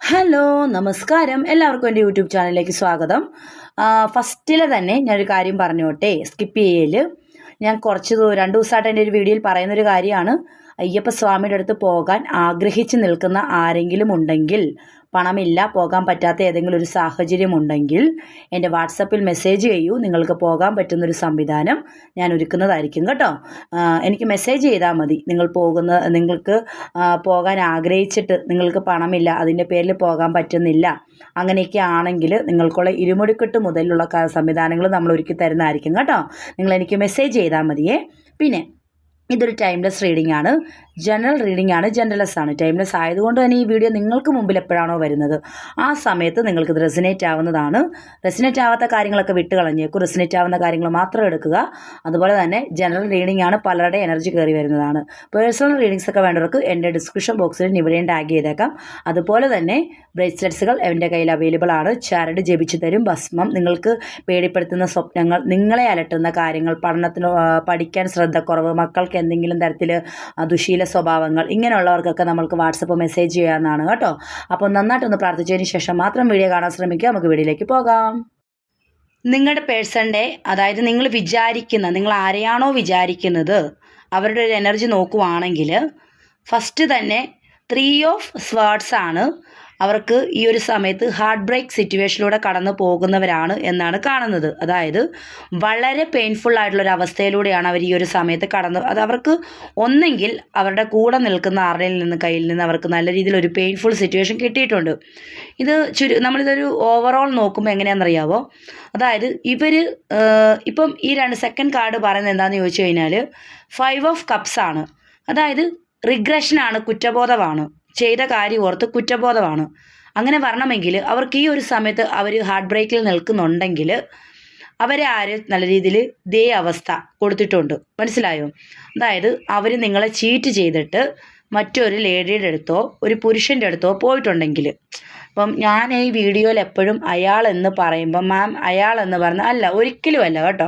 Hello നമസ്കാരം. എല്ലാവർക്കും എന്റെ യൂട്യൂബ് ചാനലിലേക്ക് സ്വാഗതം. ഫസ്റ്റിൽ തന്നെ ഞാനൊരു കാര്യം പറഞ്ഞോട്ടെ. സ്കിപ്പ് ചെയ്യൽ ഞാൻ കുറച്ച് രണ്ട് ദിവസമായിട്ട് എന്റെ ഒരു വീഡിയോയിൽ പറയുന്നൊരു കാര്യമാണ്. അയ്യപ്പ സ്വാമിയുടെ അടുത്ത് പോകാൻ ആഗ്രഹിച്ച് നിൽക്കുന്ന ആരെങ്കിലും ഉണ്ടെങ്കിൽ പണമില്ല പോകാൻ പറ്റാത്ത ഏതെങ്കിലും ഒരു സാഹചര്യം ഉണ്ടെങ്കിൽ എന്റെ വാട്സപ്പിൽ മെസ്സേജ് ചെയ്യൂ. നിങ്ങൾക്ക് പോകാൻ പറ്റുന്നൊരു സംവിധാനം ഞാൻ ഒരുക്കുന്നതായിരിക്കും കേട്ടോ. എനിക്ക് മെസ്സേജ് ചെയ്താൽ മതി. നിങ്ങൾ പോകുന്ന നിങ്ങൾക്ക് പോകാൻ ആഗ്രഹിച്ചിട്ട് നിങ്ങൾക്ക് പണമില്ല അതിന്റെ പേരിൽ പോകാൻ പറ്റുന്നില്ല അങ്ങനെയൊക്കെ ആണെങ്കിൽ നിങ്ങൾക്കുള്ള ഇരുമുടിക്കെട്ട് മുതലുള്ള സംവിധാനങ്ങൾ നമ്മൾ ഒരുക്കി തരുന്നതായിരിക്കും കേട്ടോ. നിങ്ങൾ എനിക്ക് മെസ്സേജ് ചെയ്താൽ മതിയേ. പിന്നെ ഇതൊരു ടൈംലെസ് റീഡിംഗ് ആണ്. ജനറൽ റീഡിംഗ് ആണ് ജനറൽലെസ് ആണ്. ടൈംലെസ് ആയതുകൊണ്ട് തന്നെ ഈ വീഡിയോ നിങ്ങൾക്ക് മുമ്പിൽ എപ്പോഴാണോ വരുന്നത് ആ സമയത്ത് നിങ്ങൾക്ക് ഇത് റെസിനേറ്റ് ആവുന്നതാണ്. റെസിനേറ്റ് ആവാത്ത കാര്യങ്ങളൊക്കെ വിട്ട് കളഞ്ഞേക്കും. റെസിനേറ്റ് ആവുന്ന കാര്യങ്ങൾ മാത്രം എടുക്കുക. അതുപോലെ തന്നെ ജനറൽ റീഡിംഗ് ആണ് പലരുടെ എനർജി കയറി വരുന്നതാണ്. പേഴ്സണൽ റീഡിങ്സ് ഒക്കെ വേണ്ടവർക്ക് എന്റെ ഡിസ്ക്രിപ്ഷൻ ബോക്സിൽ ഇവിടെയും ടാഗ് ചെയ്തേക്കാം. അതുപോലെ തന്നെ ബ്രേസ്ലെറ്റ്സുകൾ എന്റെ കയ്യിൽ അവൈലബിൾ ആണ്. ചാരട് ജപിച്ചു തരും. ഭസ്മം നിങ്ങൾക്ക് പേടിപ്പെടുത്തുന്ന സ്വപ്നങ്ങൾ നിങ്ങളെ അലട്ടുന്ന കാര്യങ്ങൾ പഠനത്തിന് പഠിക്കാൻ ശ്രദ്ധക്കുറവ് മക്കൾക്ക് എന്തെങ്കിലും തരത്തിൽ ദുശീല സ്വഭാവങ്ങൾ. ഇങ്ങനെയുള്ളവർക്കൊക്കെ നമുക്ക് വാട്സപ്പ് മെസ്സേജ് ചെയ്യാവുന്നതാണ് കേട്ടോ. അപ്പോൾ നന്നായിട്ടൊന്ന് പ്രാർത്ഥിച്ചതിന് ശേഷം മാത്രം വീഡിയോ കാണാൻ ശ്രമിക്കുക. നമുക്ക് വീഡിയോയിലേക്ക് പോകാം. നിങ്ങളുടെ പേഴ്സണിന്റെ അതായത് നിങ്ങൾ വിചാരിക്കുന്ന നിങ്ങൾ ആരെയാണോ വിചാരിക്കുന്നത് അവരുടെ ഒരു എനർജി നോക്കുവാണെങ്കിൽ ഫസ്റ്റ് തന്നെ ത്രീ ഓഫ് സ്വേർഡ്സ് ആണ്. അവർക്ക് ഈ ഒരു സമയത്ത് ഹാർട്ട് ബ്രേക്ക് സിറ്റുവേഷനിലൂടെ കടന്നു പോകുന്നവരാണ് എന്നാണ് കാണുന്നത്. അതായത് വളരെ പെയിൻഫുൾ ആയിട്ടുള്ള ഒരു അവസ്ഥയിലൂടെയാണ് അവർ ഈ ഒരു സമയത്ത് കടന്നു അത് അവർക്ക് ഒന്നെങ്കിൽ അവരുടെ കൂടെ നിൽക്കുന്ന ആരുടെയിൽ നിന്ന് കയ്യിൽ നിന്ന് അവർക്ക് നല്ല രീതിയിൽ ഒരു പെയിൻഫുൾ സിറ്റുവേഷൻ കിട്ടിയിട്ടുണ്ട്. ഇത് ചുരു നമ്മളിതൊരു ഓവറോൾ നോക്കുമ്പോൾ എങ്ങനെയാണെന്നറിയാവോ? അതായത് ഇവർ ഇപ്പം ഈ രണ്ട് സെക്കൻഡ് കാർഡ് പറയുന്നത് എന്താണെന്ന് ചോദിച്ചു കഴിഞ്ഞാൽ ഫൈവ് ഓഫ് കപ്സ് ആണ്. അതായത് റിഗ്രഷനാണ് കുറ്റബോധമാണ്. ചെയ്ത കാര്യം ഓർത്ത് കുറ്റബോധമാണ്. അങ്ങനെ വരണമെങ്കിൽ അവർക്ക് ഈ ഒരു സമയത്ത് അവർ ഹാർട്ട് ബ്രേക്കിൽ നിൽക്കുന്നുണ്ടെങ്കിൽ അവരെ ആര് നല്ല രീതിയിൽ ദേ അവസ്ഥ കൊടുത്തിട്ടുണ്ട്. മനസ്സിലായോ? അതായത് അവർ നിങ്ങളെ ചീറ്റ് ചെയ്തിട്ട് മറ്റൊരു ലേഡിയുടെ അടുത്തോ ഒരു പുരുഷന്റെ അടുത്തോ പോയിട്ടുണ്ടെങ്കിൽ അപ്പം ഞാൻ ഈ വീഡിയോയിൽ എപ്പോഴും അയാൾ എന്ന് പറയുമ്പോൾ മാം അയാൾ എന്ന് പറഞ്ഞ അല്ല ഒരിക്കലും അല്ല കേട്ടോ.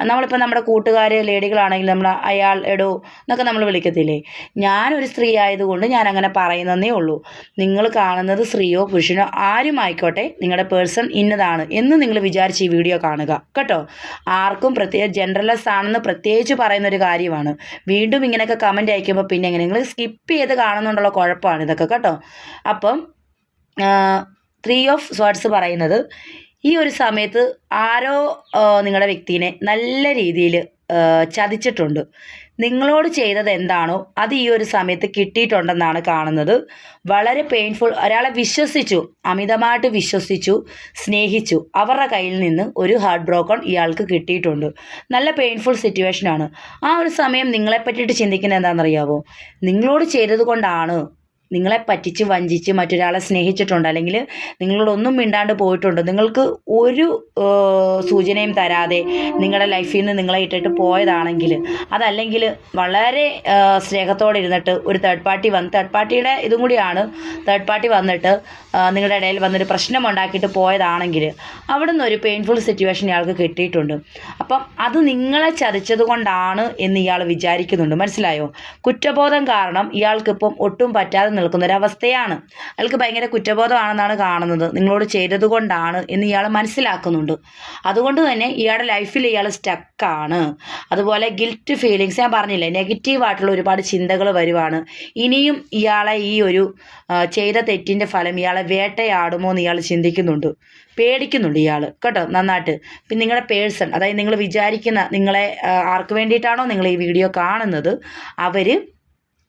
നമ്മളിപ്പോൾ നമ്മുടെ കൂട്ടുകാർ ലേഡികളാണെങ്കിൽ നമ്മൾ അയാൾ എടോ എന്നൊക്കെ നമ്മൾ വിളിക്കത്തില്ലേ? ഞാനൊരു സ്ത്രീ ആയതുകൊണ്ട് ഞാൻ അങ്ങനെ പറയുന്നതേ ഉള്ളൂ. നിങ്ങൾ കാണുന്നത് സ്ത്രീയോ പുരുഷനോ ആരും ആയിക്കോട്ടെ നിങ്ങളുടെ പേഴ്സൺ ഇന്നതാണ് എന്ന് നിങ്ങൾ വിചാരിച്ച് ഈ വീഡിയോ കാണുക. കേട്ടോ? ആർക്കും പ്രത്യേക ജനറലസ് ആണെന്ന് പ്രത്യേകിച്ച് പറയുന്ന ഒരു കാര്യമാണ്. വീണ്ടും ഇങ്ങനെയൊക്കെ കമന്റ് അയക്കുമ്പോൾ പിന്നെ എങ്ങനെ? നിങ്ങൾ സ്കിപ്പ് ചെയ്ത് കാണുന്നുണ്ടുള്ള കുഴപ്പമാണ് ഇതൊക്കെ കേട്ടോ? അപ്പം ത്രീ ഓഫ് സ്വാർട്സ് പറയുന്നത് ഈ ഒരു സമയത്ത് ആരോ നിങ്ങളുടെ വ്യക്തിനെ നല്ല രീതിയിൽ ചതിച്ചിട്ടുണ്ട്. നിങ്ങളോട് ചെയ്തത് എന്താണോ അത് ഈ ഒരു സമയത്ത് കിട്ടിയിട്ടുണ്ടെന്നാണ് കാണുന്നത്. വളരെ പെയിൻഫുൾ ഒരാളെ വിശ്വസിച്ചു അമിതമായിട്ട് വിശ്വസിച്ചു സ്നേഹിച്ചു. അവരുടെ കയ്യിൽ നിന്ന് ഒരു ഹാർട്ട് ബ്രോക്കൺ ഇയാൾക്ക് കിട്ടിയിട്ടുണ്ട്. നല്ല പെയിൻഫുൾ സിറ്റുവേഷനാണ് ആ ഒരു സമയം നിങ്ങളെ പറ്റിയിട്ട് ചിന്തിക്കുന്നത് എന്താണെന്നറിയാവോ? നിങ്ങളോട് ചെയ്തത് കൊണ്ടാണ് നിങ്ങളെ പറ്റിച്ച് വഞ്ചിച്ച് മറ്റൊരാളെ സ്നേഹിച്ചിട്ടുണ്ട് അല്ലെങ്കിൽ നിങ്ങളോടൊന്നും മിണ്ടാണ്ട് പോയിട്ടുണ്ട്. നിങ്ങൾക്ക് ഒരു സൂചനയും തരാതെ നിങ്ങളുടെ ലൈഫിൽ നിന്ന് നിങ്ങളെ ഇട്ടിട്ട് പോയതാണെങ്കിൽ അതല്ലെങ്കിൽ വളരെ സ്നേഹത്തോടെ ഇരുന്നിട്ട് ഒരു തേർഡ് പാർട്ടി വന്ന് തേർഡ് പാർട്ടിയുടെ ഇതും കൂടിയാണ്. തേർഡ് പാർട്ടി വന്നിട്ട് നിങ്ങളുടെ ഇടയിൽ വന്നൊരു പ്രശ്നം ഉണ്ടാക്കിയിട്ട് പോയതാണെങ്കിൽ അവിടെ നിന്ന് ഒരു പെയിൻഫുൾ സിറ്റുവേഷൻ ഇയാൾക്ക് കിട്ടിയിട്ടുണ്ട്. അപ്പം അത് നിങ്ങളെ ചതിച്ചത് കൊണ്ടാണ് എന്ന് ഇയാൾ വിചാരിക്കുന്നുണ്ട്. മനസ്സിലായോ? കുറ്റബോധം കാരണം ഇയാൾക്കിപ്പം ഒട്ടും പറ്റാതെ നിൽക്കുന്ന ഒരവസ്ഥയാണ് അയാൾക്ക് ഭയങ്കര കുറ്റബോധമാണെന്നാണ് കാണുന്നത്. നിങ്ങളോട് ചെയ്തതുകൊണ്ടാണ് എന്ന് ഇയാൾ മനസ്സിലാക്കുന്നുണ്ട്. അതുകൊണ്ട് തന്നെ ഇയാളുടെ ലൈഫിൽ ഇയാൾ സ്റ്റക്കാണ്. അതുപോലെ ഗിൽറ്റ് ഫീലിങ്സ് ഞാൻ പറഞ്ഞില്ലേ നെഗറ്റീവായിട്ടുള്ള ഒരുപാട് ചിന്തകൾ വരുവാണ്. ഇനിയും ഇയാളെ ഈ ഒരു ചെയ്ത തെറ്റിന്റെ ഫലം ഇയാളെ വേട്ടയാടുമോ എന്ന് ഇയാൾ ചിന്തിക്കുന്നുണ്ട്. പേടിക്കുന്നുണ്ട് ഇയാൾ കേട്ടോ നന്നായിട്ട്. പിന്നെ നിങ്ങളുടെ പേഴ്സൺ അതായത് നിങ്ങൾ വിചാരിക്കുന്ന നിങ്ങളെ ആർക്ക് വേണ്ടിയിട്ടാണോ നിങ്ങൾ ഈ വീഡിയോ കാണുന്നത്? അവർ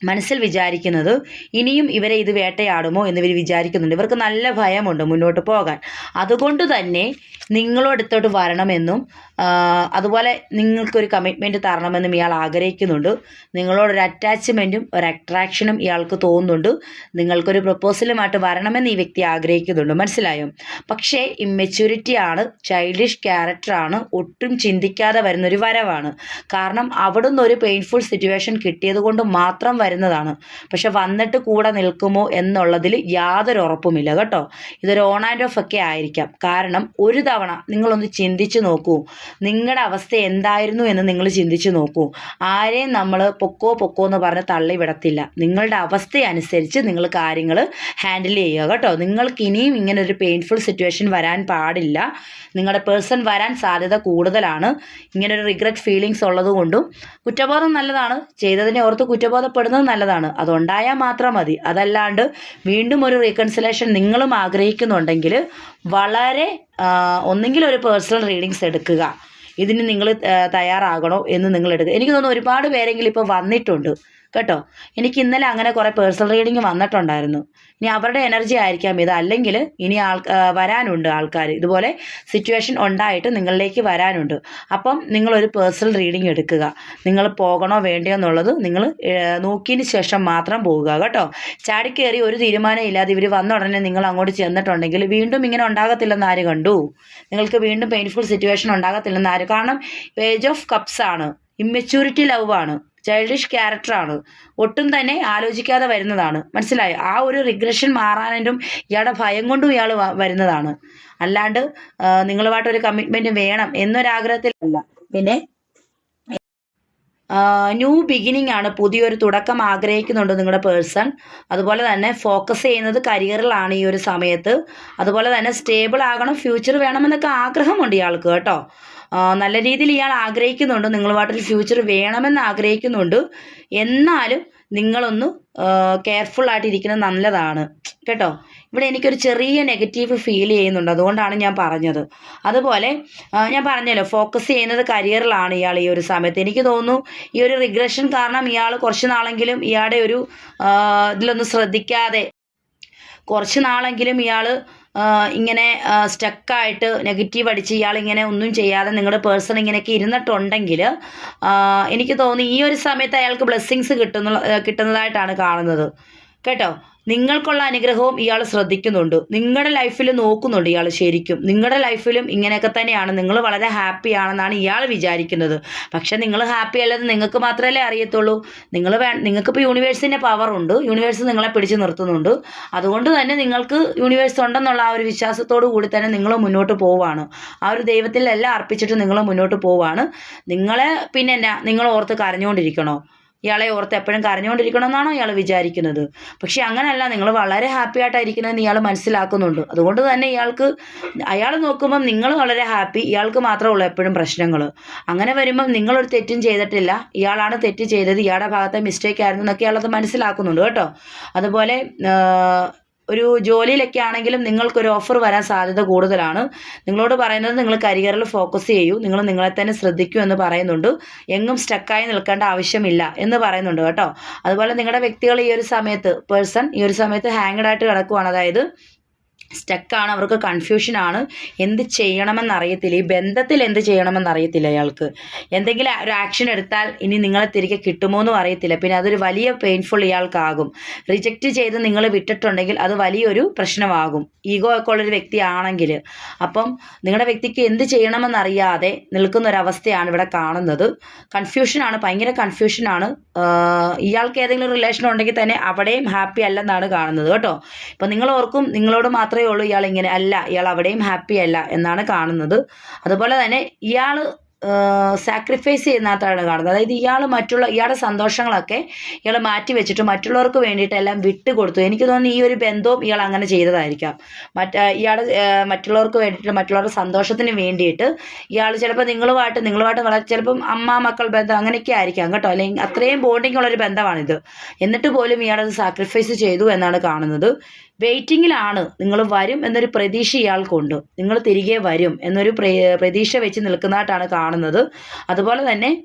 മനസ്സിൽ വിചാരിക്കുന്നത് ഇനിയും ഇവരെ ഇത് വേട്ടയാടുമോ എന്ന് ഇവർ വിചാരിക്കുന്നുണ്ട്. ഇവർക്ക് നല്ല ഭയമുണ്ട് മുന്നോട്ട് പോകാൻ. അതുകൊണ്ട് തന്നെ നിങ്ങളടുത്തോട്ട് വരണമെന്നും അതുപോലെ നിങ്ങൾക്കൊരു കമ്മിറ്റ്മെന്റ് തരണമെന്നും ഇയാൾ ആഗ്രഹിക്കുന്നുണ്ട്. നിങ്ങളോടൊരു അറ്റാച്ച്മെന്റും ഒരു അട്രാക്ഷനും ഇയാൾക്ക് തോന്നുന്നുണ്ട്. നിങ്ങൾക്കൊരു പ്രപ്പോസലുമായിട്ട് വരണമെന്ന് ഈ വ്യക്തി ആഗ്രഹിക്കുന്നുണ്ട്. മനസ്സിലായോ? പക്ഷേ ഇമ്മെച്യൂരിറ്റി ആണ് ചൈൽഡിഷ് ക്യാരക്ടറാണ് ഒട്ടും ചിന്തിക്കാതെ വരുന്നൊരു വരവാണ്. കാരണം അവിടുന്ന് ഒരു പെയിൻഫുൾ സിറ്റുവേഷൻ കിട്ടിയത് കൊണ്ട് മാത്രം വരുന്ന വരുന്നതാണ്. പക്ഷെ വന്നിട്ട് കൂടെ നിൽക്കുമോ എന്നുള്ളതിൽ യാതൊരു ഉറപ്പുമില്ല കേട്ടോ? ഇതൊരു ഓൺ ആൻഡ് ഓഫ് ഒക്കെ ആയിരിക്കാം. കാരണം ഒരു തവണ നിങ്ങളൊന്ന് ചിന്തിച്ചു നോക്കൂ. നിങ്ങളുടെ അവസ്ഥ എന്തായിരുന്നു എന്ന് നിങ്ങൾ ചിന്തിച്ചു നോക്കൂ. ആരെയും നമ്മൾ പൊക്കോ പൊക്കോ എന്ന് പറഞ്ഞ് തള്ളി വിടത്തില്ല. നിങ്ങളുടെ അവസ്ഥയനുസരിച്ച് നിങ്ങൾ കാര്യങ്ങൾ ഹാൻഡിൽ ചെയ്യുക കേട്ടോ. നിങ്ങൾക്ക് ഇനിയും ഇങ്ങനെ ഒരു പെയിൻഫുൾ സിറ്റുവേഷൻ വരാൻ പാടില്ല. നിങ്ങളുടെ പേഴ്സൺ വരാൻ സാധ്യത കൂടുതലാണ്. ഇങ്ങനെ ഒരു റിഗ്രറ്റ് ഫീലിങ്സ് ഉള്ളതുകൊണ്ടും കുറ്റബോധം നല്ലതാണ്. ചെയ്തതിനെ ഓർത്ത് കുറ്റബോധപ്പെടുന്നത് നല്ലതാണ്. അതുണ്ടായാൽ മാത്രം മതി. അതല്ലാണ്ട് വീണ്ടും ഒരു റീകൺസിലേഷൻ നിങ്ങളും ആഗ്രഹിക്കുന്നുണ്ടെങ്കിൽ വളരെ ആ, ഒന്നെങ്കിൽ ഒരു പേഴ്സണൽ റീഡിങ്സ് എടുക്കുക. ഇതിന് നിങ്ങൾ തയ്യാറാകണോ എന്ന് നിങ്ങൾ എടുക്കുക. എനിക്ക് തോന്നുന്നു ഒരുപാട് പേരെങ്കിലും ഇപ്പോൾ വന്നിട്ടുണ്ട്. കേട്ടോ? എനിക്ക് ഇന്നലെ അങ്ങനെ കുറേ പേഴ്സണൽ റീഡിങ് വന്നിട്ടുണ്ടായിരുന്നു. ഇനി അവരുടെ എനർജി ആയിരിക്കാം ഇത്. അല്ലെങ്കിൽ ഇനി ആൾ വരാനുണ്ട് ആൾക്കാർ. ഇതുപോലെ സിറ്റുവേഷൻ ഉണ്ടായിട്ട് നിങ്ങളിലേക്ക് വരാനുണ്ട്. അപ്പം നിങ്ങളൊരു പേഴ്സണൽ റീഡിംഗ് എടുക്കുക. നിങ്ങൾ പോകണോ വേണ്ടയോ എന്നുള്ളത് നിങ്ങൾ നോക്കിയതിന് ശേഷം മാത്രം പോവുക കേട്ടോ. ചാടിക്കേറി ഒരു തീരുമാനം ഇല്ലാതെ ഇവർ വന്ന ഉടനെ നിങ്ങൾ അങ്ങോട്ട് ചെന്നിട്ടുണ്ടെങ്കിൽ വീണ്ടും ഇങ്ങനെ ഉണ്ടാകത്തില്ലെന്ന് ആര് കണ്ടു? നിങ്ങൾക്ക് വീണ്ടും പെയിൻഫുൾ സിറ്റുവേഷൻ ഉണ്ടാകത്തില്ലെന്ന് ആര്? കാരണം ഏജ് ഓഫ് കപ്സ് ആണ്. ഇമ്മെച്യൂരിറ്റി ലവ് ആണ്. ചൈൽഡിഷ് ക്യാരക്ടറാണ് ഒട്ടും തന്നെ ആലോചിക്കാതെ വരുന്നതാണ്. മനസ്സിലായോ? ആ ഒരു റിഗ്രഷൻ മാറാനും ഇയാളുടെ ഭയം കൊണ്ടും ഇയാൾ വരുന്നതാണ്. അല്ലാണ്ട് നിങ്ങളുമായിട്ടൊരു കമ്മിറ്റ്മെന്റ് വേണം എന്നൊരാഗ്രഹത്തിലല്ല. പിന്നെ ന്യൂ ബിഗിനിങ് ആണ്. പുതിയൊരു തുടക്കം ആഗ്രഹിക്കുന്നുണ്ട് നിങ്ങളുടെ പേഴ്സൺ അതുപോലെ തന്നെ ഫോക്കസ് ചെയ്യുന്നത് കരിയറിലാണ് ഈ ഒരു സമയത്ത്. അതുപോലെ തന്നെ സ്റ്റേബിൾ ആകണം ഫ്യൂച്ചർ വേണമെന്നൊക്കെ ആഗ്രഹമുണ്ട് ഇയാൾക്ക് കേട്ടോ. നല്ല രീതിയിൽ ഇയാൾ ആഗ്രഹിക്കുന്നുണ്ട്. നിങ്ങളുമായിട്ടൊരു ഫ്യൂച്ചർ വേണമെന്ന് ആഗ്രഹിക്കുന്നുണ്ട്. എന്നാലും നിങ്ങളൊന്ന് കെയർഫുൾ ആയിട്ടിരിക്കുന്നത് നല്ലതാണ്. കേട്ടോ? ഇവിടെ എനിക്കൊരു ചെറിയ നെഗറ്റീവ് ഫീൽ ചെയ്യുന്നുണ്ട്. അതുകൊണ്ടാണ് ഞാൻ പറഞ്ഞത്. അതുപോലെ ഞാൻ പറഞ്ഞല്ലോ ഫോക്കസ് ചെയ്യുന്നത് കരിയറിലാണ് ഇയാൾ ഈ ഒരു സമയത്ത്. എനിക്ക് തോന്നുന്നു ഈ ഒരു റിഗ്രഷൻ കാരണം ഇയാൾ കുറച്ച് നാളെങ്കിലും ഇയാളുടെ ഒരു ഇതിലൊന്നും ശ്രദ്ധിക്കാതെ കുറച്ച് നാളെങ്കിലും ഇയാൾ ഇങ്ങനെ സ്റ്റക്കായിട്ട് നെഗറ്റീവ് അടിച്ച് ഇയാളിങ്ങനെ ഒന്നും ചെയ്യാതെ നിങ്ങളുടെ പേഴ്സൺ ഇങ്ങനെയൊക്കെ ഇരുന്നിട്ടുണ്ടെങ്കിൽ എനിക്ക് തോന്നി ഈ ഒരു സമയത്ത് അയാൾക്ക് ബ്ലെസ്സിങ്സ് കിട്ടുന്ന കിട്ടുന്നതായിട്ടാണ് കാണുന്നത്. കേട്ടോ? നിങ്ങൾക്കുള്ള അനുഗ്രഹവും ഇയാൾ ശ്രദ്ധിക്കുന്നുണ്ട്. നിങ്ങളുടെ ലൈഫിൽ നോക്കുന്നുണ്ട് ഇയാൾ ശരിക്കും. നിങ്ങളുടെ ലൈഫിലും ഇങ്ങനെയൊക്കെ തന്നെയാണ്. നിങ്ങൾ വളരെ ഹാപ്പി ആണെന്നാണ് ഇയാൾ വിചാരിക്കുന്നത്. പക്ഷെ നിങ്ങൾ ഹാപ്പി അല്ലെന്ന് നിങ്ങൾക്ക് മാത്രമല്ലേ അറിയത്തുള്ളൂ. നിങ്ങൾ വേ നിങ്ങൾക്കിപ്പോൾ യൂണിവേഴ്സിന്റെ പവറുണ്ട് യൂണിവേഴ്സ് നിങ്ങളെ പിടിച്ചു നിർത്തുന്നുണ്ട്. അതുകൊണ്ട് തന്നെ നിങ്ങൾക്ക് യൂണിവേഴ്സ് ഉണ്ടെന്നുള്ള ആ ഒരു വിശ്വാസത്തോടു കൂടി തന്നെ നിങ്ങൾ മുന്നോട്ട് പോവാണ് ആ ഒരു ദൈവത്തിലെല്ലാം അർപ്പിച്ചിട്ട് നിങ്ങൾ മുന്നോട്ട് പോവാണ് നിങ്ങളെ പിന്നെ എന്നാ നിങ്ങൾ ഓർത്ത് കരഞ്ഞുകൊണ്ടിരിക്കണോ? ഇയാളെ ഓർത്ത് എപ്പോഴും കരഞ്ഞുകൊണ്ടിരിക്കണമെന്നാണോ ഇയാൾ വിചാരിക്കുന്നത്? പക്ഷെ അങ്ങനെയല്ല നിങ്ങൾ വളരെ ഹാപ്പി ആയിട്ടായിരിക്കണമെന്ന് ഇയാൾ മനസ്സിലാക്കുന്നുണ്ട്. അതുകൊണ്ട് തന്നെ ഇയാൾക്ക് അയാൾ നോക്കുമ്പം നിങ്ങൾ വളരെ ഹാപ്പി ഇയാൾക്ക് മാത്രമേ ഉള്ളൂ എപ്പോഴും പ്രശ്നങ്ങൾ അങ്ങനെ വരുമ്പം നിങ്ങളൊരു തെറ്റും ചെയ്തിട്ടില്ല. ഇയാളാണ് തെറ്റ് ചെയ്തത്. ഇയാളുടെ ഭാഗത്തെ മിസ്റ്റേക്ക് ആയിരുന്നു എന്നൊക്കെ ഇയാളത് മനസ്സിലാക്കുന്നുണ്ട് കേട്ടോ. അതുപോലെ ഒരു ജോലിയിലൊക്കെ ആണെങ്കിലും നിങ്ങൾക്കൊരു ഓഫർ വരാൻ സാധ്യത കൂടുതലാണ്. നിങ്ങളോട് പറയുന്നത് നിങ്ങൾ കരിയറിൽ ഫോക്കസ് ചെയ്യൂ. നിങ്ങൾ നിങ്ങളെ തന്നെ ശ്രദ്ധിക്കൂ എന്ന് പറയുന്നുണ്ട്. എങ്ങും സ്റ്റക്കായി നിൽക്കേണ്ട ആവശ്യമില്ല എന്ന് പറയുന്നുണ്ട് കേട്ടോ. അതുപോലെ നിങ്ങളുടെ വ്യക്തികൾ ഈ ഒരു സമയത്ത് പേഴ്സൺ ഈ ഒരു സമയത്ത് ഹാങ്ഡ് ആയിട്ട് കിടക്കുവാണ്. അതായത് സ്റ്റക്കാണ് അവർക്ക് കൺഫ്യൂഷനാണ്. എന്ത് ചെയ്യണമെന്ന് അറിയത്തില്ല ഈ ബന്ധത്തിൽ എന്ത് ചെയ്യണമെന്ന് അറിയത്തില്ല അയാൾക്ക് എന്തെങ്കിലും ഒരു ആക്ഷൻ എടുത്താൽ ഇനി നിങ്ങളെ തിരികെ കിട്ടുമോ എന്നും അറിയത്തില്ല. പിന്നെ അതൊരു വലിയ പെയിൻഫുൾ ഇയാൾക്കാകും. റിജക്റ്റ് ചെയ്ത് നിങ്ങൾ വിട്ടിട്ടുണ്ടെങ്കിൽ അത് വലിയൊരു പ്രശ്നമാകും. ഈഗോ ഒക്കെ ഉള്ളൊരു വ്യക്തിയാണെങ്കിൽ. അപ്പം നിങ്ങളുടെ വ്യക്തിക്ക് എന്ത് ചെയ്യണമെന്നറിയാതെ നിൽക്കുന്ന ഒരവസ്ഥയാണ് ഇവിടെ കാണുന്നത്. കൺഫ്യൂഷനാണ് ഭയങ്കര കൺഫ്യൂഷനാണ്. ഇയാൾക്ക് ഏതെങ്കിലും റിലേഷൻ ഉണ്ടെങ്കിൽ തന്നെ അവിടെയും ഹാപ്പി അല്ലെന്നാണ് കാണുന്നത് കേട്ടോ. ഇപ്പം നിങ്ങൾ ഓർക്കും നിങ്ങളോട് മാത്രമേ ഉള്ളൂ ഇയാൾ ഇങ്ങനെ അല്ല ഇയാൾ അവിടെയും ഹാപ്പി അല്ല എന്നാണ് കാണുന്നത്. അതുപോലെ തന്നെ ഇയാൾ സാക്രിഫൈസ് ചെയ്യുന്നതായിട്ടാണ് കാണുന്നത്. അതായത് ഇയാൾ മറ്റുള്ള ഇയാളുടെ സന്തോഷങ്ങളൊക്കെ ഇയാൾ മാറ്റി വെച്ചിട്ട് മറ്റുള്ളവർക്ക് വേണ്ടിയിട്ട് എല്ലാം വിട്ടുകൊടുത്തു എനിക്ക് തോന്നുന്നു ഈ ഒരു ബന്ധവും ഇയാൾ അങ്ങനെ ചെയ്തതായിരിക്കാം. മറ്റ ഇയാൾ മറ്റുള്ളവർക്ക് വേണ്ടിയിട്ട് മറ്റുള്ളവരുടെ സന്തോഷത്തിന് വേണ്ടിയിട്ട് ഇയാൾ ചിലപ്പോൾ നിങ്ങളുമായിട്ട് നിങ്ങളുമായിട്ട് വളരെ ചിലപ്പം അമ്മ മക്കൾ ബന്ധം അങ്ങനെയൊക്കെ ആയിരിക്കാം കേട്ടോ. അല്ലെങ്കിൽ അത്രയും ബോണ്ടിങ് ഉള്ളൊരു ബന്ധമാണിത്. എന്നിട്ട് പോലും ഇയാളത് സാക്രിഫൈസ് ചെയ്തു എന്നാണ് കാണുന്നത്. വെയിറ്റിങ്ങിലാണ് നിങ്ങൾ വരും എന്നൊരു പ്രതീക്ഷ ഇയാൾക്കുണ്ട്. നിങ്ങൾ തിരികെ വരും എന്നൊരു പ്ര- പ്രതീക്ഷ വെച്ച് നിൽക്കുന്നതായിട്ടാണ് കാണുന്നത്. അതുപോലെ തന്നെ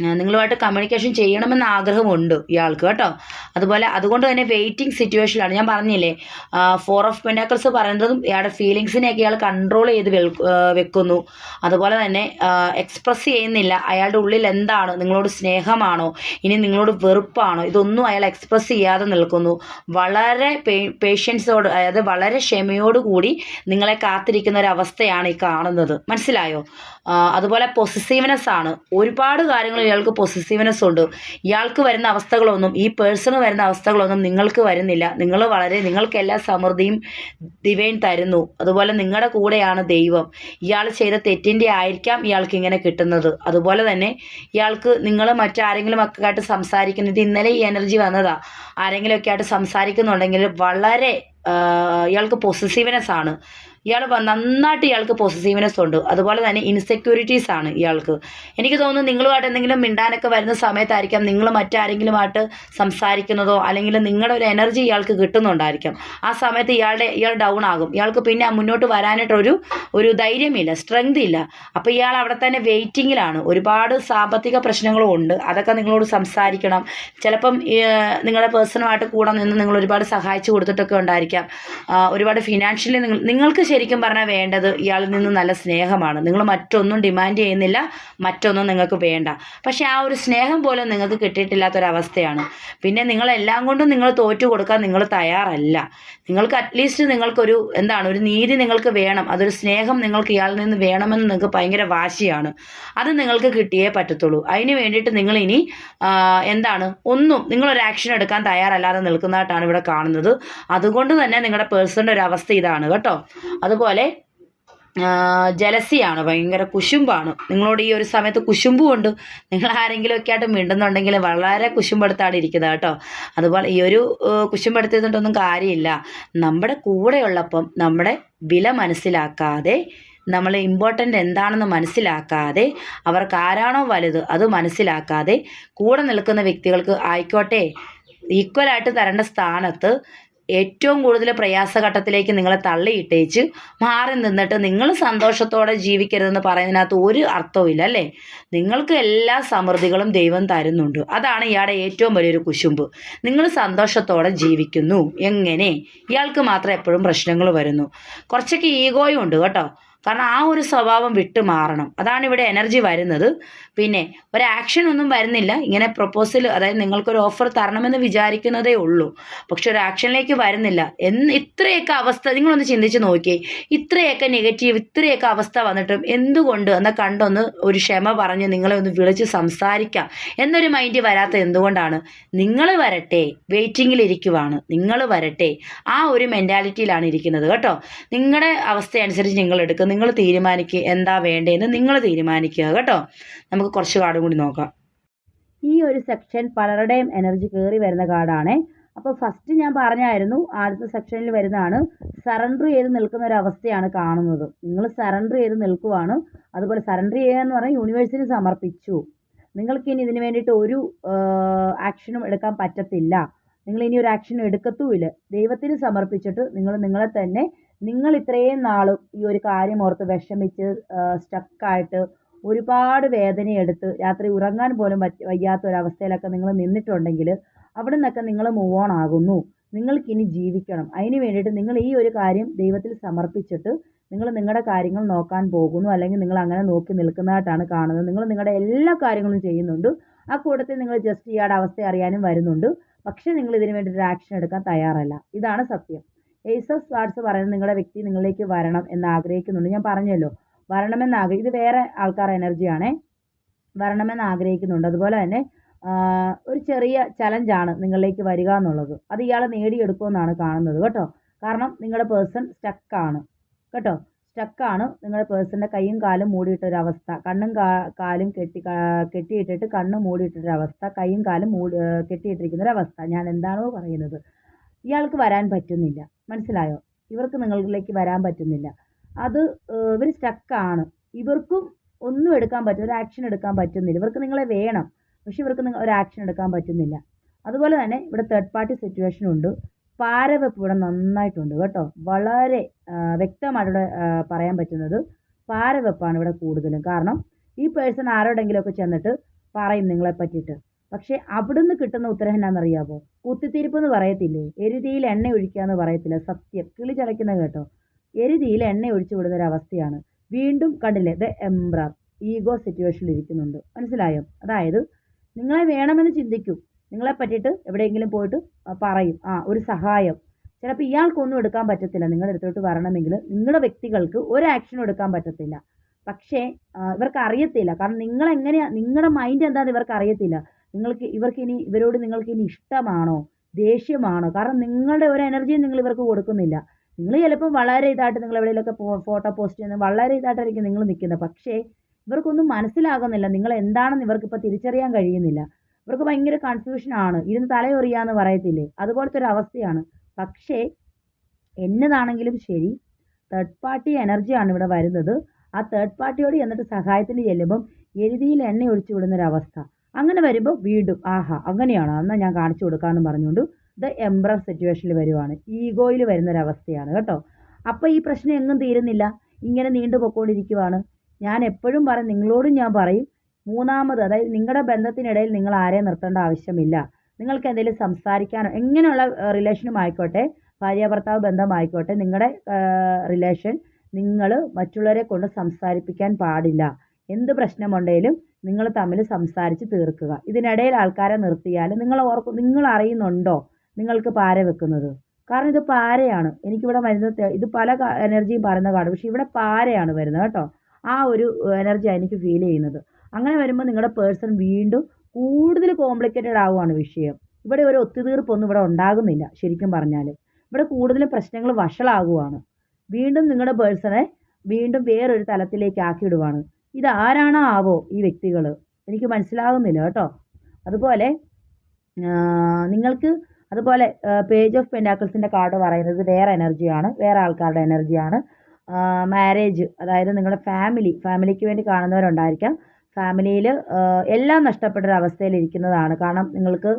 നിങ്ങളുമായിട്ട് കമ്മ്യൂണിക്കേഷൻ ചെയ്യണമെന്ന് ആഗ്രഹമുണ്ട് ഇയാൾക്ക് കേട്ടോ. അതുപോലെ അതുകൊണ്ട് തന്നെ വെയിറ്റിംഗ് സിറ്റുവേഷനിലാണ് ഞാൻ പറഞ്ഞില്ലേ ഫോർ ഓഫ് പെൻഡാക്കിൾസ് പറയുന്നതും ഇയാളുടെ ഫീലിങ്സിനെയൊക്കെ ഇയാൾ കൺട്രോൾ ചെയ്ത് വെക്കുന്നു. അതുപോലെ തന്നെ എക്സ്പ്രസ് ചെയ്യുന്നില്ല. അയാളുടെ ഉള്ളിൽ എന്താണ്? നിങ്ങളോട് സ്നേഹമാണോ? ഇനി നിങ്ങളോട് വെറുപ്പാണോ? ഇതൊന്നും അയാൾ എക്സ്പ്രസ് ചെയ്യാതെ നിൽക്കുന്നു. വളരെ പേഷ്യൻസോട് അതായത് വളരെ ക്ഷമയോടുകൂടി നിങ്ങളെ കാത്തിരിക്കുന്ന ഒരു അവസ്ഥയാണ് ഈ കാണുന്നത്. മനസ്സിലായോ? അതുപോലെ പൊസസീവ്നെസ് ആണ്. ഒരുപാട് കാര്യങ്ങൾ ഇയാൾക്ക് പൊസസീവ്നെസ് ഉണ്ട്. ഇയാൾക്ക് വരുന്ന അവസ്ഥകളൊന്നും ഈ പേഴ്സണ് വരുന്ന അവസ്ഥകളൊന്നും നിങ്ങൾക്ക് വരുന്നില്ല. നിങ്ങൾ വളരെ നിങ്ങൾക്ക് എല്ലാ സമൃദ്ധിയും ദിവേൻ തരുന്നു. അതുപോലെ നിങ്ങളുടെ കൂടെയാണ് ദൈവം. ഇയാൾ ചെയ്ത തെറ്റിന്റെ ആയിരിക്കാം ഇയാൾക്ക് ഇങ്ങനെ കിട്ടുന്നത്. അതുപോലെ തന്നെ ഇയാൾക്ക് നിങ്ങൾ മറ്റാരെങ്കിലും ഒക്കെ ആയിട്ട് സംസാരിക്കുന്നത് ഇന്നലെ ഈ എനർജി വന്നതാ. ആരെങ്കിലും ഒക്കെ ആയിട്ട് സംസാരിക്കുന്നുണ്ടെങ്കിൽ വളരെ ഇയാൾക്ക് പൊസസീവ്നെസ് ആണ്. ഇയാൾ നന്നായിട്ട് ഇയാൾക്ക് പോസിറ്റീവ്നെസ് ഉണ്ട്. അതുപോലെ തന്നെ ഇൻസെക്യൂരിറ്റീസ് ആണ് ഇയാൾക്ക്. എനിക്ക് തോന്നുന്നു നിങ്ങളുമായിട്ട് എന്തെങ്കിലും മിണ്ടാനൊക്കെ വരുന്ന സമയത്തായിരിക്കാം നിങ്ങൾ മറ്റാരെങ്കിലുമായിട്ട് സംസാരിക്കുന്നതോ അല്ലെങ്കിൽ നിങ്ങളുടെ ഒരു എനർജി ഇയാൾക്ക് കിട്ടുന്നുണ്ടായിരിക്കാം. ആ സമയത്ത് ഇയാളുടെ ഇയാൾ ഡൗൺ ആകും. ഇയാൾക്ക് പിന്നെ മുന്നോട്ട് വരാനായിട്ടൊരു ഒരു ധൈര്യമില്ല സ്ട്രെങ്ത് ഇല്ല. അപ്പോൾ ഇയാൾ അവിടെ തന്നെ വെയിറ്റിങ്ങിലാണ് ഒരുപാട് സാമ്പത്തിക പ്രശ്നങ്ങളും ഉണ്ട്. അതൊക്കെ നിങ്ങളോട് സംസാരിക്കണം. ചിലപ്പം നിങ്ങളുടെ പേഴ്സണുമായിട്ട് കൂടെ നിന്ന് നിങ്ങൾ ഒരുപാട് സഹായിച്ചു കൊടുത്തിട്ടൊക്കെ ഉണ്ടായിരിക്കാം. ഒരുപാട് ഫിനാൻഷ്യലി നിങ്ങൾ നിങ്ങൾക്ക് ശരിക്കും പറഞ്ഞാൽ വേണ്ടത് ഇയാളിൽ നിന്ന് നല്ല സ്നേഹമാണ്. നിങ്ങൾ മറ്റൊന്നും ഡിമാൻഡ് ചെയ്യുന്നില്ല മറ്റൊന്നും നിങ്ങൾക്ക് വേണ്ട. പക്ഷേ ആ ഒരു സ്നേഹം പോലും നിങ്ങൾക്ക് കിട്ടിയിട്ടില്ലാത്തൊരവസ്ഥയാണ്. പിന്നെ നിങ്ങളെല്ലാം കൊണ്ടും നിങ്ങൾ തോറ്റു കൊടുക്കാൻ നിങ്ങൾ തയ്യാറല്ല. നിങ്ങൾക്ക് അറ്റ്ലീസ്റ്റ് നിങ്ങൾക്കൊരു എന്താണ് ഒരു നീതി നിങ്ങൾക്ക് വേണം. അതൊരു സ്നേഹം നിങ്ങൾക്ക് ഇയാളിൽ നിന്ന് വേണമെന്ന് നിങ്ങൾക്ക് ഭയങ്കര വാശിയാണ്. അത് നിങ്ങൾക്ക് കിട്ടിയേ പറ്റത്തുള്ളൂ. അതിന് വേണ്ടിയിട്ട് നിങ്ങൾ ഇനി എന്താണ് ഒന്നും നിങ്ങളൊരു ആക്ഷൻ എടുക്കാൻ തയ്യാറല്ലാതെ നിൽക്കുന്നതായിട്ടാണ് ഇവിടെ കാണുന്നത്. അതുകൊണ്ട് തന്നെ നിങ്ങളുടെ പേഴ്സണിന്റെ ഒരു അവസ്ഥ ഇതാണ്. കേട്ടോ? അതുപോലെ ജലസിയാണ് ഭയങ്കര കുശുമ്പാണ്. നിങ്ങളോട് ഈ ഒരു സമയത്ത് കുശുമ്പും ഉണ്ട്. നിങ്ങൾ ആരെങ്കിലും ഒക്കെ ആയിട്ട് മിണ്ടുന്നുണ്ടെങ്കിൽ വളരെ കുശുമ്പെടുത്താണ് ഇരിക്കുന്നത് കേട്ടോ. അതുപോലെ ഈ ഒരു കുശുമ്പെടുത്തിയതുകൊണ്ടൊന്നും കാര്യമില്ല. നമ്മുടെ കൂടെയുള്ളപ്പം നമ്മുടെ വില മനസ്സിലാക്കാതെ നമ്മൾ ഇമ്പോർട്ടന്റ് എന്താണെന്ന് മനസ്സിലാക്കാതെ അവർക്ക് ആരാണോ വലുത് അത് മനസ്സിലാക്കാതെ കൂടെ നിൽക്കുന്ന വ്യക്തികൾക്ക് ആയിക്കോട്ടെ ഈക്വലായിട്ട് തരേണ്ട സ്ഥാനത്ത് ഏറ്റവും കൂടുതൽ പ്രയാസഘട്ടത്തിലേക്ക് നിങ്ങളെ തള്ളിയിട്ടേച്ച് മാറി നിന്നിട്ട് നിങ്ങൾ സന്തോഷത്തോടെ ജീവിക്കരുതെന്ന് പറയുന്നതിനകത്ത് ഒരു അർത്ഥവും അല്ലേ? നിങ്ങൾക്ക് എല്ലാ സമൃദ്ധികളും ദൈവം തരുന്നുണ്ട്. അതാണ് ഇയാളുടെ ഏറ്റവും വലിയൊരു കുശുമ്പ്. നിങ്ങൾ സന്തോഷത്തോടെ ജീവിക്കുന്നു. എങ്ങനെ? ഇയാൾക്ക് മാത്രം എപ്പോഴും പ്രശ്നങ്ങൾ വരുന്നു. കുറച്ചൊക്കെ ഈഗോയും ഉണ്ട് കേട്ടോ. കാരണം ആ ഒരു സ്വഭാവം വിട്ടു മാറണം അതാണ് ഇവിടെ എനർജി വരുന്നത്. പിന്നെ ഒരു ആക്ഷൻ ഒന്നും വരുന്നില്ല. ഇങ്ങനെ പ്രൊപ്പോസൽ അതായത് നിങ്ങൾക്കൊരു ഓഫർ തരണമെന്ന് വിചാരിക്കുന്നതേ ഉള്ളൂ. പക്ഷെ ഒരു ആക്ഷനിലേക്ക് വരുന്നില്ല. എന്ന് ഇത്രയൊക്കെ അവസ്ഥ നിങ്ങളൊന്ന് ചിന്തിച്ച് നോക്കിയേ. ഇത്രയൊക്കെ നെഗറ്റീവ് ഇത്രയൊക്കെ അവസ്ഥ വന്നിട്ടും എന്തുകൊണ്ട് എന്നാൽ കണ്ടൊന്ന് ഒരു ക്ഷമ പറഞ്ഞ് നിങ്ങളെ ഒന്ന് വിളിച്ച് സംസാരിക്കാം. എന്നൊരു മൈൻഡ് വരാത്ത എന്തുകൊണ്ടാണ്? നിങ്ങൾ വരട്ടെ വെയിറ്റിങ്ങിൽ ഇരിക്കുവാണ്. നിങ്ങൾ വരട്ടെ ആ ഒരു മെന്റാലിറ്റിയിലാണ് ഇരിക്കുന്നത് കേട്ടോ. നിങ്ങളുടെ അവസ്ഥയനുസരിച്ച് നിങ്ങൾ എടുക്കുക നിങ്ങൾ തീരുമാനിക്കുക എന്താ വേണ്ടതെന്ന് നിങ്ങൾ തീരുമാനിക്കുക കേട്ടോ. നമുക്ക് കുറച്ച് കാർഡും കൂടി നോക്കാം. ഈ ഒരു സെക്ഷൻ പലരുടെയും എനർജി കയറി വരുന്ന കാർഡാണ് അപ്പോൾ ഫസ്റ്റ് ഞാൻ പറഞ്ഞായിരുന്നു ആദ്യത്തെ സെക്ഷനിൽ വരുന്നതാണ് സറണ്ടർ ചെയ്ത് നിൽക്കുന്ന ഒരു അവസ്ഥയാണ് കാണുന്നത്. നിങ്ങൾ സറണ്ടർ ചെയ്ത് നിൽക്കുവാണ്. അതുപോലെ സറണ്ടർ ചെയ്യുക എന്ന് പറഞ്ഞാൽ യൂണിവേഴ്സിന് സമർപ്പിച്ചു. നിങ്ങൾക്ക് ഇനി ഇതിന് വേണ്ടിയിട്ട് ഒരു ആക്ഷനും എടുക്കാൻ പറ്റത്തില്ല. നിങ്ങൾ ഇനി ഒരു ആക്ഷനും എടുക്കത്തുമില്ല. ദൈവത്തിന് സമർപ്പിച്ചിട്ട് നിങ്ങൾ നിങ്ങളെ തന്നെ നിങ്ങൾ ഇത്രയും നാളും ഈ ഒരു കാര്യം ഓർത്ത് വിഷമിച്ച് സ്റ്റക്കായിട്ട് ഒരുപാട് വേദനയെടുത്ത് രാത്രി ഉറങ്ങാൻ പോലും വയ്യാത്ത ഒരവസ്ഥയിലൊക്കെ നിങ്ങൾ നിന്നിട്ടുണ്ടെങ്കിൽ അവിടെ നിന്നൊക്കെ നിങ്ങൾ മൂവ് ഓൺ ആകുന്നു. നിങ്ങൾക്കിനി ജീവിക്കണം. അതിന് വേണ്ടിയിട്ട് നിങ്ങൾ ഈ ഒരു കാര്യം ദൈവത്തിൽ സമർപ്പിച്ചിട്ട് നിങ്ങൾ നിങ്ങളുടെ കാര്യങ്ങൾ നോക്കാൻ പോകുന്നു. അല്ലെങ്കിൽ നിങ്ങൾ അങ്ങനെ നോക്കി നിൽക്കുന്നതായിട്ടാണ് കാണുന്നത്. നിങ്ങൾ നിങ്ങളുടെ എല്ലാ കാര്യങ്ങളും ചെയ്യുന്നുണ്ട്. ആ കൂട്ടത്തിൽ നിങ്ങൾ ജസ്റ്റ് ഇയാളുടെ അവസ്ഥ അറിയാനും വരുന്നുണ്ട്. പക്ഷേ നിങ്ങൾ ഇതിനു വേണ്ടി ഒരു ആക്ഷൻ എടുക്കാൻ തയ്യാറല്ല. ഇതാണ് സത്യം. ഏസ് ഓഫ് സ്വാർട്സ് പറയുന്നത് നിങ്ങളുടെ വ്യക്തി നിങ്ങളിലേക്ക് വരണം എന്ന് ആഗ്രഹിക്കുന്നുണ്ട്. ഞാൻ പറഞ്ഞല്ലോ. വരണമെന്ന് ആഗ്രഹം ഇത് വേറെ ആൾക്കാർ എനർജിയാണേ വരണമെന്ന് ആഗ്രഹിക്കുന്നുണ്ട്. അതുപോലെ തന്നെ ഒരു ചെറിയ ചലഞ്ചാണ് നിങ്ങളിലേക്ക് വരിക എന്നുള്ളത്. അത് ഇയാൾ നേടിയെടുക്കുമെന്നാണ് കാണുന്നത് കേട്ടോ. കാരണം നിങ്ങളുടെ പേഴ്സൺ സ്റ്റക്കാണ് കേട്ടോ? സ്റ്റക്കാണ് നിങ്ങളുടെ പേഴ്സന്റെ കൈയും കാലും മൂടിയിട്ടൊരവസ്ഥ കണ്ണും കാലും കെട്ടി കെട്ടിയിട്ടിട്ട് കണ്ണും മൂടിയിട്ടൊരവസ്ഥ കൈയും കാലും മൂടി കെട്ടിയിട്ടിരിക്കുന്നൊരവസ്ഥ ഞാൻ എന്താണോ പറയുന്നത്. ഇയാൾക്ക് വരാൻ പറ്റുന്നില്ല. മനസ്സിലായോ? ഇവർക്ക് നിങ്ങളിലേക്ക് വരാൻ പറ്റുന്നില്ല. അത് ഇവർ സ്റ്റക്കാണ് ഇവർക്കും ഒന്നും എടുക്കാൻ പറ്റും ഒരു ആക്ഷൻ എടുക്കാൻ പറ്റുന്നില്ല. ഇവർക്ക് നിങ്ങളെ വേണം പക്ഷെ ഇവർക്ക് ഒരു ആക്ഷൻ എടുക്കാൻ പറ്റുന്നില്ല. അതുപോലെ തന്നെ ഇവിടെ തേർഡ് പാർട്ടി സിറ്റുവേഷൻ ഉണ്ട്. പാരവെപ്പ് ഇവിടെ നന്നായിട്ടുണ്ട് കേട്ടോ. വളരെ വ്യക്തമായിട്ട് ഇവിടെ പറയാൻ പറ്റുന്നത് പാരവെപ്പാണ് ഇവിടെ കൂടുതലും. കാരണം ഈ പേഴ്സൺ ആരോടെങ്കിലുമൊക്കെ ചെന്നിട്ട് പറയും നിങ്ങളെ പറ്റിയിട്ട്. പക്ഷേ അവിടുന്ന് കിട്ടുന്ന ഉത്തരം എന്നാണെന്നറിയാമോ കുത്തിത്തിരിപ്പ് എന്ന് പറയത്തില്ലേ? എരുതിയിൽ എണ്ണ ഒഴിക്കുക എന്ന് പറയത്തില്ല. സത്യം. കിളി ചളയ്ക്കുന്നത് കേട്ടോ. എരുതിയിൽ എണ്ണ ഒഴിച്ചു വിടുന്ന ഒരു അവസ്ഥയാണ് വീണ്ടും കണ്ടില്ലേ? ദ എംബ്ര ഈഗോ സിറ്റുവേഷനിൽ ഇരിക്കുന്നുണ്ട്. മനസ്സിലായോ? അതായത് നിങ്ങളെ വേണമെന്ന് ചിന്തിക്കും. നിങ്ങളെ പറ്റിയിട്ട് എവിടെയെങ്കിലും പോയിട്ട് പറയും. ആ ഒരു സഹായം. ചിലപ്പോൾ ഇയാൾക്കൊന്നും എടുക്കാൻ പറ്റത്തില്ല. നിങ്ങളുടെ അടുത്തോട്ട് വരണമെങ്കിൽ നിങ്ങളുടെ വ്യക്തികൾക്ക് ഒരു ആക്ഷനും എടുക്കാൻ പറ്റത്തില്ല. പക്ഷേ ഇവർക്ക് അറിയത്തില്ല. കാരണം നിങ്ങൾ എങ്ങനെയാ നിങ്ങളുടെ മൈൻഡ് എന്താണെന്ന് ഇവർക്ക് അറിയത്തില്ല. നിങ്ങൾക്ക് ഇവർക്ക് ഇനി ഇവരോട് നിങ്ങൾക്ക് ഇനി ഇഷ്ടമാണോ? ദേഷ്യമാണോ? കാരണം നിങ്ങളുടെ ഒരു എനർജിയും നിങ്ങൾ ഇവർക്ക് കൊടുക്കുന്നില്ല. നിങ്ങൾ ചിലപ്പം വളരെ ഇതായിട്ട് നിങ്ങൾ എവിടെയെങ്കിലുമൊക്കെ ഫോട്ടോ പോസ്റ്റ് ചെയ്യുന്നത് വളരെ ഇതായിട്ടായിരിക്കും നിങ്ങൾ നിൽക്കുന്നത്. പക്ഷേ ഇവർക്കൊന്നും മനസ്സിലാകുന്നില്ല. നിങ്ങൾ എന്താണെന്ന് ഇവർക്ക് ഇപ്പോൾ തിരിച്ചറിയാൻ കഴിയുന്നില്ല. ഇവർക്ക് ഭയങ്കര കൺഫ്യൂഷനാണ് ഇരുന്ന് തലയൊറിയാന്ന് പറയത്തില്ലേ? അതുപോലത്തെ ഒരു അവസ്ഥയാണ്. പക്ഷേ എന്നതാണെങ്കിലും ശരി. തേർഡ് പാർട്ടി എനർജിയാണ് ഇവിടെ വരുന്നത്. ആ തേർഡ് പാർട്ടിയോട് എന്നിട്ട് സഹായത്തിന് ചെല്ലുമ്പം എഴുതിയിൽ എണ്ണ ഒഴിച്ചു വിടുന്നൊരവസ്ഥ അങ്ങനെ വരുമ്പോൾ വീണ്ടും ആഹാ അങ്ങനെയാണോ? എന്നാൽ ഞാൻ കാണിച്ചു കൊടുക്കാമെന്ന് പറഞ്ഞുകൊണ്ട് ദ എംബ്രർ സിറ്റുവേഷനിൽ വരുവാണ്. ഈഗോയിൽ വരുന്ന വരുന്നൊരവസ്ഥയാണ് കേട്ടോ. അപ്പോൾ ഈ പ്രശ്നം എങ്ങും തീരുന്നില്ല. ഇങ്ങനെ നീണ്ടു പൊക്കോണ്ടിരിക്കുവാണ്. ഞാൻ എപ്പോഴും പറയും നിങ്ങളോടും ഞാൻ പറയും മൂന്നാമത് അതായത് നിങ്ങളുടെ ബന്ധത്തിനിടയിൽ നിങ്ങൾ ആരെയും നിർത്തേണ്ട ആവശ്യമില്ല. നിങ്ങൾക്ക് എന്തെങ്കിലും സംസാരിക്കാനോ എങ്ങനെയുള്ള റിലേഷനും ആയിക്കോട്ടെ ഭാര്യ ഭർത്താവ് ബന്ധമായിക്കോട്ടെ നിങ്ങളുടെ റിലേഷൻ നിങ്ങൾ മറ്റുള്ളവരെ കൊണ്ട് സംസാരിപ്പിക്കാൻ പാടില്ല. എന്ത് പ്രശ്നമുണ്ടെങ്കിലും നിങ്ങൾ തമ്മിൽ സംസാരിച്ച് തീർക്കുക. ഇതിനിടയിൽ ആൾക്കാരെ നിർത്തിയാൽ നിങ്ങൾ ഓർക്കും നിങ്ങൾ അറിയുന്നുണ്ടോ നിങ്ങൾക്ക് പാര വെക്കുന്നത്. കാരണം ഇത് പാരയാണ്. എനിക്കിവിടെ വരുന്നത് തെ- ഇത് പല എനർജിയും പറയുന്ന കാണും പക്ഷേ ഇവിടെ പാരയാണ് വരുന്നത് കേട്ടോ. ആ ഒരു എനർജിയാണ് എനിക്ക് ഫീൽ ചെയ്യുന്നത്. അങ്ങനെ വരുമ്പോൾ നിങ്ങളുടെ പേഴ്സൺ വീണ്ടും കൂടുതൽ കോംപ്ലിക്കേറ്റഡ് ആവുകയാണ് വിഷയം. ഇവിടെ ഒരു ഒത്തുതീർപ്പൊന്നും ഇവിടെ ഉണ്ടാകുന്നില്ല ശരിക്കും പറഞ്ഞാൽ ഇവിടെ കൂടുതലും പ്രശ്നങ്ങൾ വഷളാകുവാണ്. വീണ്ടും നിങ്ങളുടെ പേഴ്സണെ വീണ്ടും വേറൊരു തലത്തിലേക്ക് ആക്കിയിടുവാണ്. ഇത് ആരാണോ ആവോ ഈ വ്യക്തികൾ എനിക്ക് മനസ്സിലാകുന്നില്ല കേട്ടോ. അതുപോലെ നിങ്ങൾക്ക് അതുപോലെ പേജ് ഓഫ് പെൻഡാക്കിൾസിന്റെ കാർഡ് പറയുന്നത് വേറെ എനർജിയാണ് വേറെ ആൾക്കാരുടെ എനർജിയാണ് മാരേജ് അതായത് നിങ്ങളുടെ ഫാമിലി ഫാമിലിക്ക് വേണ്ടി കാണുന്നവരുണ്ടായിരിക്കാം. ഫാമിലിയിൽ എല്ലാം നഷ്ടപ്പെട്ട ഒരു അവസ്ഥയിൽ ഇരിക്കുന്നതാണ്. കാരണം നിങ്ങൾക്ക്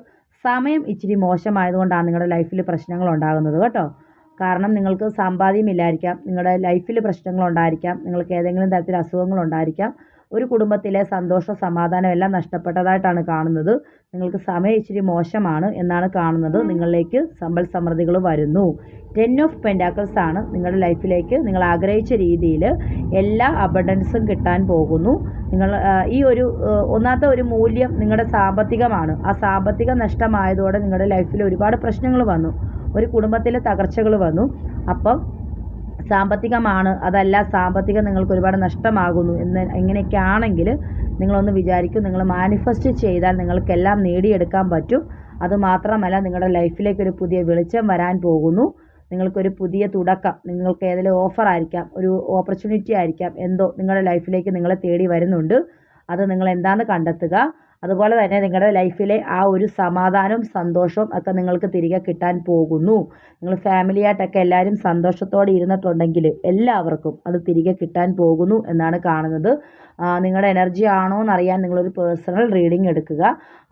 സമയം ഇച്ചിരി മോശമായതുകൊണ്ടാണ് നിങ്ങളുടെ ലൈഫിൽ പ്രശ്നങ്ങൾ ഉണ്ടാകുന്നത് കേട്ടോ. കാരണം നിങ്ങൾക്ക് സമ്പാദ്യമില്ലായിരിക്കാം നിങ്ങളുടെ ലൈഫിൽ പ്രശ്നങ്ങളുണ്ടായിരിക്കാം നിങ്ങൾക്ക് ഏതെങ്കിലും തരത്തിൽ അസുഖങ്ങൾ ഉണ്ടായിരിക്കാം. ഒരു കുടുംബത്തിലെ സന്തോഷം സമാധാനം എല്ലാം നഷ്ടപ്പെട്ടതായിട്ടാണ് കാണുന്നത്. നിങ്ങൾക്ക് സമയം ഇച്ചിരി മോശമാണ് എന്നാണ് കാണുന്നത്. നിങ്ങളിലേക്ക് സമ്പൽ സമൃദ്ധികൾ വരുന്നു. ടെൻ ഓഫ് പെൻഡാക്കിൾസ് ആണ് നിങ്ങളുടെ ലൈഫിലേക്ക് നിങ്ങൾ ആഗ്രഹിച്ച രീതിയിൽ എല്ലാ അബണ്ടൻസും കിട്ടാൻ പോകുന്നു. നിങ്ങൾ ഈ ഒരു ഒന്നാമത്തെ ഒരു മൂല്യം നിങ്ങളുടെ സാമ്പത്തികമാണ്. ആ സാമ്പത്തിക നഷ്ടമായതോടെ നിങ്ങളുടെ ലൈഫിൽ ഒരുപാട് പ്രശ്നങ്ങൾ വന്നു. ഒരു കുടുംബത്തിലെ തകർച്ചകൾ വന്നു. അപ്പം സാമ്പത്തികമാണ് അതല്ല സാമ്പത്തികം നിങ്ങൾക്ക് ഒരുപാട് നഷ്ടമാകുന്നു എന്ന് ഇങ്ങനെയൊക്കെ ആണെങ്കിൽ നിങ്ങളൊന്ന് വിചാരിക്കും നിങ്ങൾ മാനിഫെസ്റ്റ് ചെയ്താൽ നിങ്ങൾക്കെല്ലാം നേടിയെടുക്കാൻ പറ്റും. അത് മാത്രമല്ല നിങ്ങളുടെ ലൈഫിലേക്ക് ഒരു പുതിയ വെളിച്ചം വരാൻ പോകുന്നു. നിങ്ങൾക്കൊരു പുതിയ തുടക്കം നിങ്ങൾക്ക് ഏതെങ്കിലും ഓഫർ ആയിരിക്കാം ഒരു ഓപ്പർച്യൂണിറ്റി ആയിരിക്കാം എന്തോ നിങ്ങളുടെ ലൈഫിലേക്ക് നിങ്ങളെ തേടി വരുന്നുണ്ട്. അത് നിങ്ങൾ എന്താണെന്ന് കണ്ടെത്തുക. അതുപോലെ തന്നെ നിങ്ങളുടെ ലൈഫിലെ ആ ഒരു സമാധാനവും സന്തോഷവും ഒക്കെ നിങ്ങൾക്ക് തിരികെ കിട്ടാൻ പോകുന്നു. നിങ്ങൾ ഫാമിലിയായിട്ടൊക്കെ എല്ലാവരും സന്തോഷത്തോടെ ഇരുന്നിട്ടുണ്ടെങ്കിൽ എല്ലാവർക്കും അത് തിരികെ കിട്ടാൻ പോകുന്നു എന്നാണ് കാണുന്നത്. നിങ്ങളുടെ എനർജി ആണോ എന്നറിയാൻ നിങ്ങളൊരു പേഴ്സണൽ റീഡിംഗ് എടുക്കുക.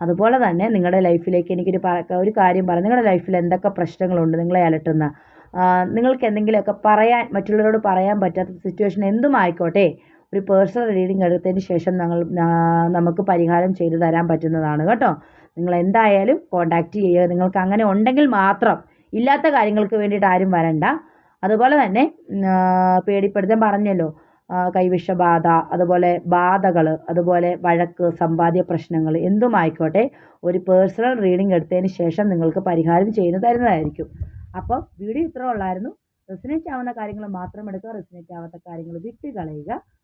അതുപോലെ തന്നെ നിങ്ങളുടെ ലൈഫിലേക്ക് എനിക്കൊരു ഒരു കാര്യം പറയാം. നിങ്ങളുടെ ലൈഫിൽ എന്തൊക്കെ പ്രശ്നങ്ങളുണ്ട് നിങ്ങളെ അലട്ടുന്ന? നിങ്ങൾക്ക് എന്തെങ്കിലുമൊക്കെ പറയാൻ മറ്റുള്ളവരോട് പറയാൻ പറ്റാത്ത സിറ്റുവേഷൻ എന്തും ആയിക്കോട്ടെ. ഒരു പേഴ്സണൽ റീഡിംഗ് എടുത്തതിന് ശേഷം ഞങ്ങൾ നമുക്ക് പരിഹാരം ചെയ്തു തരാൻ പറ്റുന്നതാണ് കേട്ടോ. നിങ്ങൾ എന്തായാലും കോണ്ടാക്ട് ചെയ്യുക. നിങ്ങൾക്ക് അങ്ങനെ ഉണ്ടെങ്കിൽ മാത്രം ഇല്ലാത്ത കാര്യങ്ങൾക്ക് വേണ്ടിയിട്ട് ആരും വരണ്ട. അതുപോലെ തന്നെ പേടിപ്പെടുത്താൻ പറഞ്ഞല്ലോ കൈവിഷബാധ അതുപോലെ ബാധകൾ അതുപോലെ വഴക്ക് സമ്പാദ്യ പ്രശ്നങ്ങൾ എന്തുമായിക്കോട്ടെ ഒരു പേഴ്സണൽ റീഡിംഗ് എടുത്തതിന് ശേഷം നിങ്ങൾക്ക് പരിഹാരം ചെയ്തു തരുന്നതായിരിക്കും. അപ്പോൾ വീഡിയോ ഇത്ര ഉള്ളായിരുന്നു. റെസിനേറ്റ് ആവുന്ന കാര്യങ്ങൾ മാത്രം എടുക്കുക. റെസിനേറ്റ് ആവാത്ത കാര്യങ്ങൾ വിട്ട് കളയുക ആ,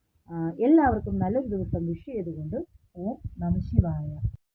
എല്ലാവർക്കും നല്ലൊരു ദിവസം വിഷ് ചെയ്തുകൊണ്ട് ഓം നമ ശിവായ.